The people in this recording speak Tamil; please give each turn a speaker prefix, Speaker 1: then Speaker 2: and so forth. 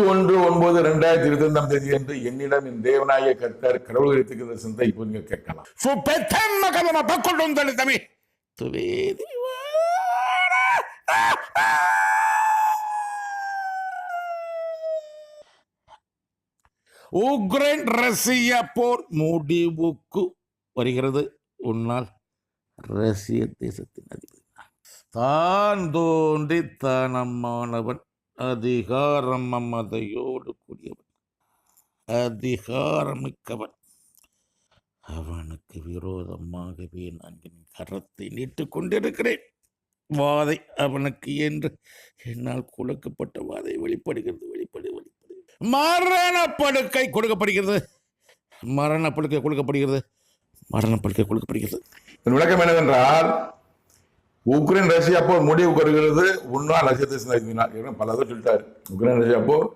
Speaker 1: இருபத்தி ஒன்று ஒன்பது ரெண்டாயிரத்தி இருபத்தி ரெண்டாம் தேதி என்று என்னிடம் என் தேவனாய கர்த்தர் கடவுள் எடுத்துக்கிற சிந்தை இப்போ நீங்க கேட்கலாம்
Speaker 2: Fu pettemma come ma pacco da Ukraine ரஷ்ய போர் முடிவுக்கு வருகிறது. உன்னால் ரஷ்ய தேசத்தின் அதிபதி. தான் தோன்றி தானமானவன் அதிகாரம் மமதையோடு கூடியவன். அதிகாரமிக்கவன் அவனுக்கு விரோதமாகவே நான் என் கரத்தை நீட்டுக் கொண்டிருக்கிறேன். வாதை அவனுக்கு என்று என்னால் கொடுக்கப்பட்ட வாதை வெளிப்படுகிறது வெளிப்படு வெளிப்படு. மரணப்படுக்கை கொடுக்கப்படுகிறது. மரணப்படுக்கை கொடுக்கப்படுகிறது. மரணப்படுக்கை கொடுக்கப்படுகிறது.
Speaker 1: விளக்கம் என்னவென்றால் உக்ரைன் ரஷ்யா போர் முடிவு வருகிறது. உன்னால் ரஷ்ய தேசம் அதிபதினால் பல தடவை சொல்லிட்டாரு. உக்ரைன் ரஷ்யா போர்